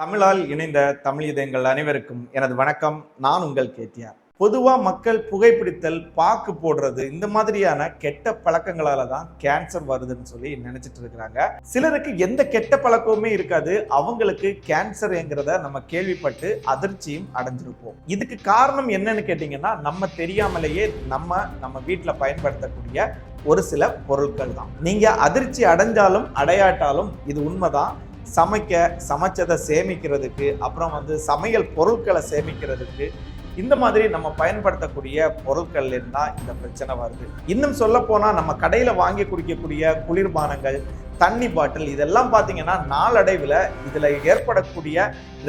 தமிழால் இணைந்த தமிழ் இதயங்கள் அனைவருக்கும் எனது வணக்கம். நான் உங்கள் கேட்டியார் பொதுவாக மக்கள் புகைப்பிடித்தல் பாக்கு போடுறது இந்த மாதிரியான கெட்ட பழக்கங்களால தான் கேன்சர் வருதுன்னு சொல்லி நினைச்சிட்டு இருக்கிறாங்க. சிலருக்கு எந்த கெட்ட பழக்கமுமே இருக்காது. அவங்களுக்கு கேன்சர்ங்கிறத நம்ம கேள்விப்பட்டு அதிர்ச்சியும் அடைஞ்சிருப்போம். இதுக்கு காரணம் என்னன்னு கேட்டிங்கன்னா நம்ம தெரியாமலேயே நம்ம நம்ம வீட்டில் பயன்படுத்தக்கூடிய ஒரு சில பொருட்கள் தான். நீங்கள் அதிர்ச்சி அடைஞ்சாலும் அடையாட்டாலும் இது உண்மைதான். சமைக்க சமைச்சதை சேமிக்கிறதுக்கு அப்புறம் வந்து சமையல் பொருட்களை சேமிக்கிறதுக்கு இந்த மாதிரி நம்ம பயன்படுத்தக்கூடிய பொருட்கள் தான் இந்த பிரச்சனை வருது. இன்னும் சொல்லப்போனால் நம்ம கடையில வாங்கி குடிக்கக்கூடிய குளிர்பானங்கள் தண்ணி பாட்டில் இதெல்லாம் பார்த்தீங்கன்னா நாளடைவில் இதில் ஏற்படக்கூடிய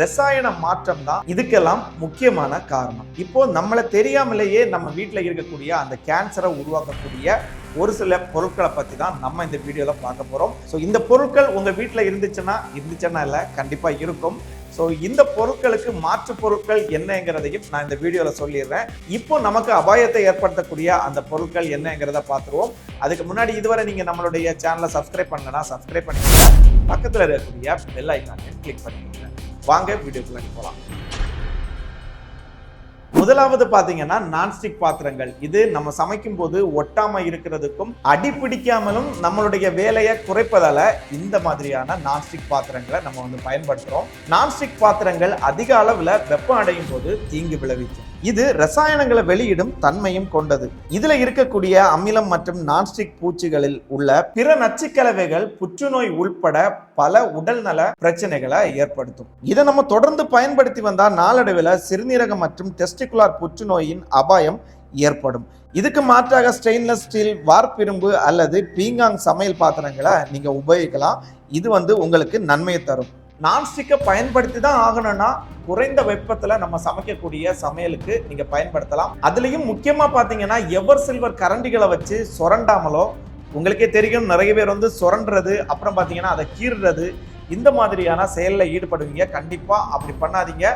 ரசாயன மாற்றம் தான் இதுக்கெல்லாம் முக்கியமான காரணம். இப்போ நம்மளை தெரியாமலேயே நம்ம வீட்டில் இருக்கக்கூடிய அந்த கேன்சரை உருவாக்கக்கூடிய ஒரு சில பொருட்களை பற்றி தான் நம்ம இந்த வீடியோவில் பார்க்க போகிறோம் ஸோ இந்த பொருட்கள் உங்கள் வீட்டில் இருந்துச்சுன்னா இருந்துச்சுன்னா இல்லை கண்டிப்பாக இருக்கும். ஸோ இந்த பொருட்களுக்கு மாற்று பொருட்கள் என்னங்கிறதையும் நான் இந்த வீடியோவில் சொல்லிடுறேன். இப்போ நமக்கு அபாயத்தை ஏற்படுத்தக்கூடிய அந்த பொருட்கள் என்னங்கிறத பார்த்துருவோம். அதுக்கு முன்னாடி இதுவரை நீங்கள் நம்மளுடைய சேனலை சப்ஸ்கிரைப் பண்ணலன்னா சப்ஸ்கிரைப் பண்ணிக்கோங்க. பக்கத்தில் இருக்கக்கூடிய பெல் ஐக்கானை கிளிக் பண்ணிக்கோங்க. வாங்க வீடியோக்குள்ளே போகலாம். முதலாவது பாத்தீங்கன்னா நான்ஸ்டிக் பாத்திரங்கள். இது நம்ம சமைக்கும் போது ஒட்டாம இருக்கிறதுக்கும் அடி பிடிக்காமலும் நம்மளுடைய வேலையை குறைப்பதால இந்த மாதிரியான நான்ஸ்டிக் பாத்திரங்களை நம்ம வந்து பயன்படுத்துறோம். நான்ஸ்டிக் பாத்திரங்கள் அதிக அளவுல வெப்பம் அடையும் போது தீங்கு விளைவிக்கும். இது ரசாயனங்களை வெளியிடும் தன்மையும் கொண்டது. இதுல இருக்கக்கூடிய அமிலம் மற்றும் நான்ஸ்டிக் பூச்சிகளில் உள்ள பிற நச்சுக்கலவைகள் புற்றுநோய் உள்பட பல உடல்நல பிரச்சனைகளை ஏற்படுத்தும். இதை நம்ம தொடர்ந்து பயன்படுத்தி வந்தால் நாளடைவில் சிறுநீரகம் மற்றும் டெஸ்டிகுலார் புற்றுநோயின் அபாயம் ஏற்படும். இதுக்கு மாற்றாக ஸ்டெயின்லெஸ் ஸ்டீல் வார்ப்பிரும்பு அல்லது பீங்காங் சமையல் பாத்திரங்களை நீங்க உபயோகிக்கலாம். இது வந்து உங்களுக்கு நன்மையை தரும். நான்ஸ்டிக்கை பயன்படுத்தி தான் ஆகணும்னா குறைந்த வெப்பத்தில் நம்ம சமைக்கக்கூடிய சமையலுக்கு நீங்கள் பயன்படுத்தலாம். அதுலேயும் முக்கியமாக பார்த்தீங்கன்னா எவர் சில்வர் கரண்டிகளை வச்சு சுரண்டாமலோ உங்களுக்கே தெரியும் நிறைய பேர் வந்து சுரண்டுறது அப்புறம் பார்த்தீங்கன்னா அதை கீறுறது இந்த மாதிரியான செயலில் ஈடுபடுவீங்க. கண்டிப்பாக அப்படி பண்ணாதீங்க.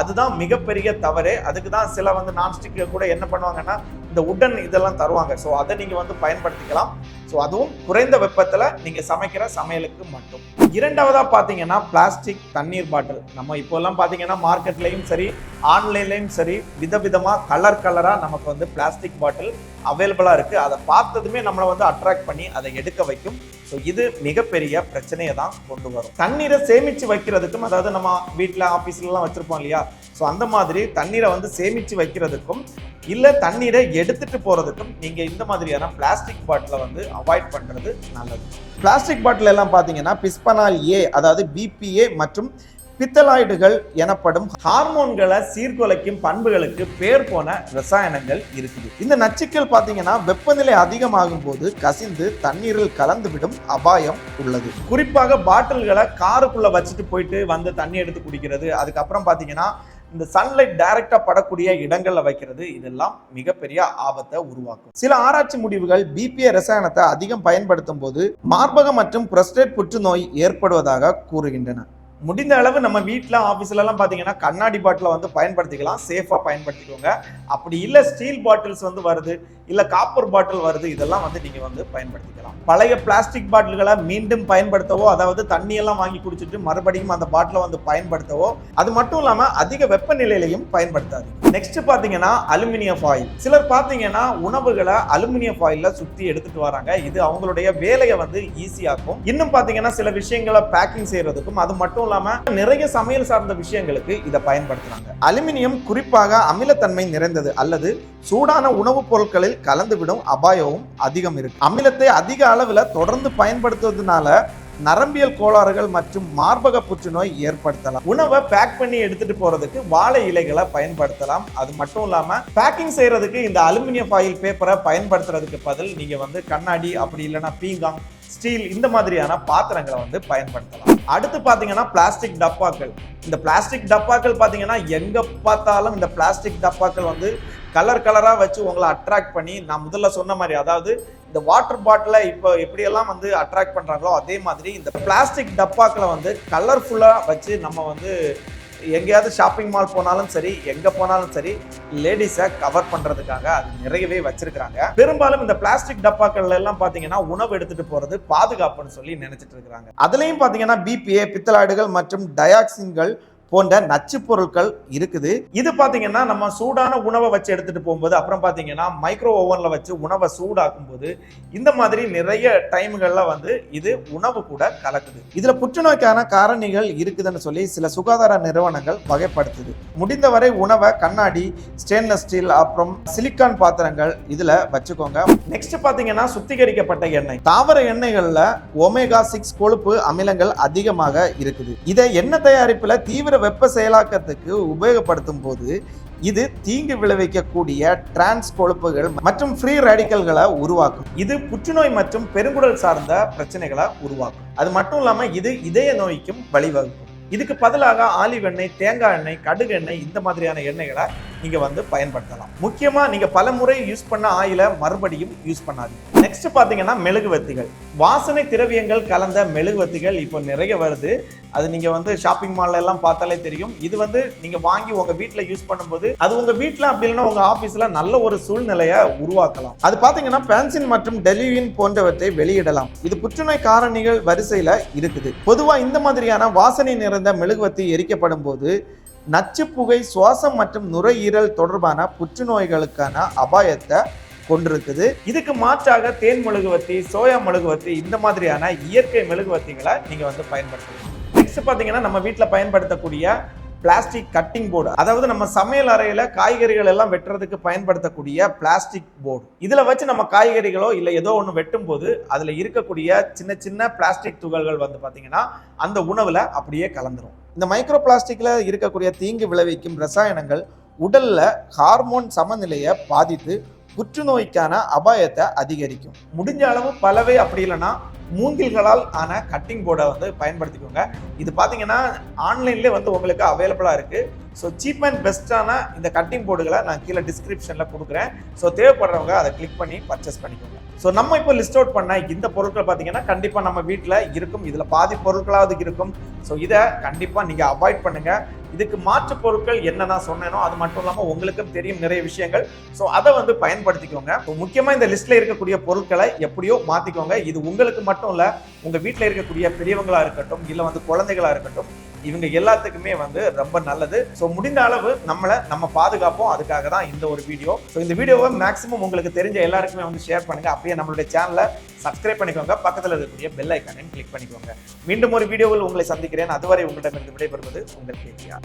அதுதான் மிகப்பெரிய தவறு. அதுக்கு தான் சில வந்து நான்ஸ்டிக்கை கூட என்ன பண்ணுவாங்கன்னா இந்த உடன் இதெல்லாம் தருவாங்க. ஸோ அதை நீங்கள் வந்து பயன்படுத்திக்கலாம். ஸோ அதுவும் குறைந்த வெப்பத்தில் நீங்கள் சமைக்கிற சமையலுக்கு மட்டும். இரண்டாவதாக பார்த்தீங்கன்னா பிளாஸ்டிக் தண்ணீர் பாட்டில். நம்ம இப்போல்லாம் பார்த்தீங்கன்னா மார்க்கெட்லேயும் சரி ஆன்லைன்லேயும் சரி விதவிதமாக கலர் கலராக நமக்கு வந்து பிளாஸ்டிக் பாட்டில் அவைலபிளாக இருக்குது அதை பார்த்ததுமே நம்மளை வந்து அட்ராக்ட் பண்ணி அதை எடுக்க வைக்கும். ஸோ இது மிகப்பெரிய பிரச்சனையை தான் கொண்டு வரும். தண்ணீரை சேமித்து வைக்கிறதுக்கும் அதாவது நம்ம வீட்டில் ஆஃபீஸ்லலாம் வச்சுருப்போம் இல்லையா? ஸோ அந்த மாதிரி தண்ணீரை வந்து சேமித்து வைக்கிறதுக்கும் இல்லை தண்ணீரை எடுத்துகிட்டு போகிறதுக்கும் நீங்கள் இந்த மாதிரியான பிளாஸ்டிக் பாட்டிலை வந்து அவாய்ட் பண்ணுறது நல்லது. பிளாஸ்டிக் பாட்டில் எல்லாம் பார்த்தீங்கன்னா பிஸ்பனால் ஏ அதாவது பிபிஏ மற்றும் பித்தலாய்டுகள் எனப்படும் ஹார்மோன்களை சீர்குலைக்கும் பண்புகளுக்கு பேர் போன ரசாயனங்கள் இருக்குது. இந்த நச்சுக்கள் பார்த்தீங்கன்னா வெப்பநிலை அதிகமாகும் போது கசிந்து தண்ணீரில் கலந்துவிடும் அபாயம் உள்ளது. குறிப்பாக பாட்டில்களை காருக்குள்ள வச்சுட்டு போயிட்டு வந்து தண்ணி எடுத்து குடிக்கிறது அதுக்கப்புறம் பார்த்தீங்கன்னா இந்த சன்லைட் டைரக்டா படக்கூடிய இடங்கள்ல வைக்கிறது இதெல்லாம் மிகப்பெரிய ஆபத்தை உருவாக்கும். சில ஆராய்ச்சி முடிவுகள் பிபிஏ ரசாயனத்தை அதிகம் பயன்படுத்தும் போது மார்பக மற்றும் புரஸ்டேட் புற்றுநோய் ஏற்படுவதாக கூறுகின்றன. முடிந்த அளவு நம்ம வீட்டில் ஆஃபீஸ்லலாம் பார்த்தீங்கன்னா கண்ணாடி பாட்டிலை வந்து பயன்படுத்திக்கலாம். சேஃபாக பயன்படுத்திக்கோங்க. அப்படி இல்லை ஸ்டீல் பாட்டில்ஸ் வந்து வருது. இல்லை காப்பர் பாட்டில் வருது இதெல்லாம் வந்து நீங்கள் வந்து பயன்படுத்திக்கலாம். பழைய பிளாஸ்டிக் பாட்டில்களை மீண்டும் பயன்படுத்தவோ அதாவது தண்ணியெல்லாம் வாங்கி குடிச்சிட்டு மறுபடியும் அந்த பாட்டிலை வந்து பயன்படுத்தவோ அது மட்டும் இல்லாமல் அதிக வெப்பநிலையிலையும் பயன்படுத்தாது. நெக்ஸ்ட் பார்த்தீங்கன்னா அலுமினிய ஃபாயில் சிலர் பார்த்தீங்கன்னா உணவுகளை அலுமினிய ஃபாயிலில் சுற்றி எடுத்துட்டு வராங்க. இது அவங்களுடைய வேலையை வந்து ஈஸியாக்கும் இன்னும் பார்த்தீங்கன்னா சில விஷயங்களை பேக்கிங் செய்யறதுக்கும் அது மட்டும் இல்லாமல் நிறைய சமையல் சார்ந்த விஷயங்களுக்கு இதை பயன்படுத்துறாங்க. அலுமினியம் குறிப்பாக அமிலத்தன்மை நிறைந்தது அல்லது சூடான உணவுப் பொருட்களில் கலந்துவிடும் அபாயமும் அதிகம் இருக்கு. அமிலத்தை அதிக அளவில் தொடர்ந்து பயன்படுத்துவதனால நரம்பியல் கோளாறுகள் மற்றும் மார்பக புற்றுநோய் ஏற்படுத்தலாம். உணவை பேக் பண்ணி எடுத்துட்டு போறதுக்கு வாழை இலைகளை பயன்படுத்தலாம். அது மட்டும் இல்லாம பேக்கிங் செய்யறதுக்கு இந்த அலுமினியம் ஃபாயில் பேப்பரை பயன்படுத்துறதுக்கு பதில் நீங்க வந்து கண்ணாடி அப்படி இல்லைன்னா பீங்காங் ஸ்டீல் இந்த மாதிரியான பாத்திரங்களை வந்து பயன்படுத்தலாம். அடுத்து பார்த்தீங்கன்னா பிளாஸ்டிக் டப்பாக்கள். இந்த பிளாஸ்டிக் டப்பாக்கள் பார்த்தீங்கன்னா எங்கே பார்த்தாலும் இந்த பிளாஸ்டிக் டப்பாக்கள் வந்து கலர் கலராக வச்சு உங்களை அட்ராக்ட் பண்ணி நான் முதல்ல சொன்ன மாதிரி அதாவது இந்த வாட்டர் பாட்டிலை இப்போ எப்படியெல்லாம் வந்து அட்ராக்ட் பண்ணுறாங்களோ அதே மாதிரி இந்த பிளாஸ்டிக் டப்பாக்களை வந்து கலர்ஃபுல்லாக வச்சு நம்ம வந்து எங்கேயாவது ஷாப்பிங் மால் போனாலும் சரி எங்க போனாலும் சரி லேடிஸை கவர் பண்றதுக்காக அது நிறையவே வச்சிருக்கிறாங்க. பெரும்பாலும் இந்த பிளாஸ்டிக் டப்பாக்கள் எல்லாம் பாத்தீங்கன்னா உணவு எடுத்துட்டு போறது பாதுகாப்புன்னு சொல்லி நினைச்சிட்டு இருக்கிறாங்க. அதுலயும் பாத்தீங்கன்னா பிபிஏ பித்தலாடுகள் மற்றும் டயாக்சின்கள் போன்ற நச்சு பொருட்கள் இருக்குது. இது பார்த்தீங்கன்னா நம்ம சூடான உணவை வச்சு எடுத்துட்டு போகும்போது அப்புறம் பார்த்தீங்கன்னா மைக்ரோ ஓவனில் வச்சு உணவை சூடாக்கும் போது இந்த மாதிரி நிறைய டைம்கள்ல வந்து இது உணவு கூட கலக்குது. இதுல புற்றுநோய்க்கான காரணிகள் இருக்குதுன்னு சொல்லி சில சுகாதார நிறுவனங்கள் வகைப்படுத்துது. முடிந்தவரை உணவை கண்ணாடி ஸ்டெயின்லெஸ் ஸ்டீல் அப்புறம் சிலிக்கான் பாத்திரங்கள் இதுல வச்சுக்கோங்க. நெக்ஸ்ட் பாத்தீங்கன்னா சுத்திகரிக்கப்பட்ட எண்ணெய். தாவர எண்ணெய்கள்ல ஒமேகா சிக்ஸ் கொழுப்பு அமிலங்கள் அதிகமாக இருக்குது. இதை எண்ணெய் தயாரிப்புல தீவிர வெப்ப செயலாக்கத்துக்கு உபயோகப்படுத்தும் போது இது தீங்கு விளைவிக்கக்கூடிய டிரான்ஸ் கொழுப்புகள் மற்றும் ஃப்ரீ ரேடிக்கல்களை உருவாக்கும். இது புற்றுநோய் மற்றும் பெருங்குடல் சார்ந்த பிரச்சனைகளை உருவாக்கும். அது மட்டும் இல்லாமல் இது இதய நோய்க்கும் வழிவகுக்கும். இதுக்கு பதிலாக ஆலிவ் எண்ணெய் தேங்காய் எண்ணெய் கடுகு எண்ணெய் இந்த மாதிரியான எண்ணெய்களை நீங்கள் வந்து பயன்படுத்தலாம். முக்கியமாக நீங்கள் பல முறை யூஸ் பண்ண ஆயில மறுபடியும் யூஸ் பண்ணாதீங்க. நெக்ஸ்ட் பார்த்தீங்கன்னா மெழுகுவத்திகள் வாசனை திரவியங்கள் கலந்த மெழுகுவத்திகள் இப்போ நிறைய வருது. அது நீங்க வந்து ஷாப்பிங் மால்ல எல்லாம் பார்த்தாலே தெரியும். இது வந்து நீங்க வாங்கி உங்க வீட்டில் யூஸ் பண்ணும்போது அது உங்க வீட்டில் அப்படி இல்லைன்னா உங்க ஆஃபீஸில் நல்ல ஒரு சூழ்நிலையை உருவாக்கலாம். அது பார்த்தீங்கன்னா பென்சின் மற்றும் டெலிவின் போன்றவற்றை வெளியிடலாம். இது புற்றுநோய் காரணிகள் வரிசையில இருக்குது. பொதுவாக இந்த மாதிரியான வாசனை நிறைந்த மெழுகுவத்தி எரிக்கப்படும் போது நச்சு புகை சுவாசம் மற்றும் நுரையீரல் தொடர்பான புற்றுநோய்களுக்கான அபாயத்தை கொண்டிருக்குது. இதுக்கு மாற்றாக தேன் மெழுகுவத்தி சோயா மெழுகுவத்தி இந்த மாதிரியான இயற்கை மெழுகுவத்திகளை நீங்க வந்து பயன்படுத்தலாம். நெக்ஸ்ட் பார்த்தீங்கன்னா நம்ம வீட்டில் பயன்படுத்தக்கூடிய பிளாஸ்டிக் கட்டிங் போர்டு. அதாவது நம்ம சமையல் அறையில் காய்கறிகள் எல்லாம் வெட்டுறதுக்கு பயன்படுத்தக்கூடிய பிளாஸ்டிக் போர்டு. இதில் வச்சு நம்ம காய்கறிகளோ இல்லை ஏதோ ஒன்று வெட்டும் போது அதில் இருக்கக்கூடிய சின்ன சின்ன பிளாஸ்டிக் துகள்கள் வந்து பார்த்திங்கன்னா அந்த உணவில் அப்படியே கலந்துரும். இந்த மைக்ரோ பிளாஸ்டிக்கில் இருக்கக்கூடிய தீங்கு விளைவிக்கும் ரசாயனங்கள் உடலில் ஹார்மோன் சமநிலையை பாதித்து புற்றுநோய்க்கான அபாயத்தை அதிகரிக்கும். முடிஞ்ச அளவு பலவே அப்படி இல்லைன்னா மூங்கில்களால் ஆன கட்டிங் போர்டை வந்து பயன்படுத்திக்கோங்க. இது பார்த்தீங்கன்னா ஆன்லைன்லேயே வந்து உங்களுக்கு அவைலபிளாக இருக்குது ஸோ சீப் அண்ட் பெஸ்ட்டான இந்த கட்டிங் போர்டுகளை நான் கீழே டிஸ்கிரிப்ஷனில் கொடுக்குறேன். ஸோ தேவைப்படுறவங்க அதை கிளிக் பண்ணி பர்ச்சேஸ் பண்ணிக்கோங்க. ஸோ நம்ம இப்போ லிஸ்ட் அவுட் பண்ண இந்த பொருட்கள் பார்த்தீங்கன்னா கண்டிப்பாக நம்ம வீட்டில் இருக்கும். இதில் பாதி பொருட்களாவது இருக்கும். ஸோ இதை கண்டிப்பாக நீங்கள் அவாய்ட் பண்ணுங்கள் இதுக்கு மாற்று பொருட்கள் என்ன சொன்னேனோ அது மட்டும் இல்லாமல் உங்களுக்கும் தெரியும் நிறைய விஷயங்கள். ஸோ அதை வந்து பயன்படுத்திக்கோங்க. முக்கியமாக இந்த லிஸ்ட்டில் இருக்கக்கூடிய பொருட்களை எப்படியோ மாற்றிக்கோங்க இது உங்களுக்கு மட்டும் இல்லை உங்கள் வீட்டில் இருக்கக்கூடிய பெரியவங்களா இருக்கட்டும் இல்லை வந்து குழந்தைகளா இருக்கட்டும் இவங்க எல்லாத்துக்குமே வந்து ரொம்ப நல்லது. ஸோ முடிந்த அளவு நம்மளை நம்ம பாதுகாப்போம். அதுக்காக தான் இந்த ஒரு வீடியோ. ஸோ இந்த வீடியோவை மேக்ஸிமம் உங்களுக்கு தெரிஞ்ச எல்லாருக்குமே வந்து ஷேர் பண்ணுங்க. அப்படியே நம்மளுடைய சேனலை சப்ஸ்கிரைப் பண்ணிக்கோங்க. பக்கத்தில் இருக்கக்கூடிய பெல் ஐக்கானையும் கிளிக் பண்ணிக்கோங்க. மீண்டும் ஒரு வீடியோவில் உங்களை சந்திக்கிறேன். அதுவரை உங்களிடமிருந்து விடைபெறுவது உங்கள் கேட்டியா